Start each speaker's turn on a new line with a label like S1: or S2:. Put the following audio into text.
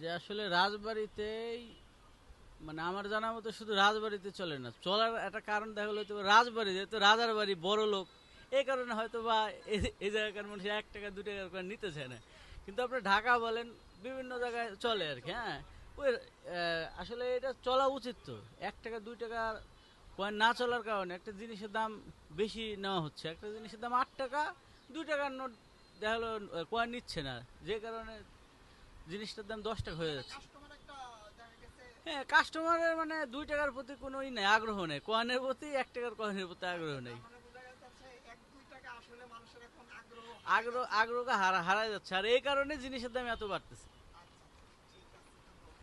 S1: যে আসলে রাজবাড়িতেই মানে আমার জানা মতো শুধু রাজবাড়িতে চলে না, চলার একটা কারণ দেখা গেলো তো রাজবাড়ি, যেহেতু রাজার বাড়ি বড় লোক এই কারণে হয়তো বা এই- জায়গাকার মানুষ এক টাকা, দু টাকা করে নিতে চায় না। কিন্তু আপনি ঢাকা বলেন, বিভিন্ন জায়গায় চলে আর কি হ্যাঁ? ওই আসলে এটা চলা উচিত তো। এক টাকা, দুই টাকা কয়েন না চলার কারণে একটা জিনিসের দাম বেশি নেওয়া হচ্ছে। একটা জিনিসের দাম আট টাকা, দুই টাকার নোট দেখা গেলো কয়েন নিচ্ছে না। যে কারণে জিনিসটার দাম দশ টাকা হয়ে যাচ্ছে। হ্যাঁ কাস্টমারের মানে দুই টাকার প্রতি কোনো ই নেই আগ্রহ নেই। কয়েনের প্রতি এক টাকার কয়েনের প্রতি আগ্রহ নেই।
S2: মানে
S1: আগ্রহ। আগ্রহ হারা হারাই যাচ্ছে। আর এই কারণে জিনিসের দাম এত বাড়তেছে।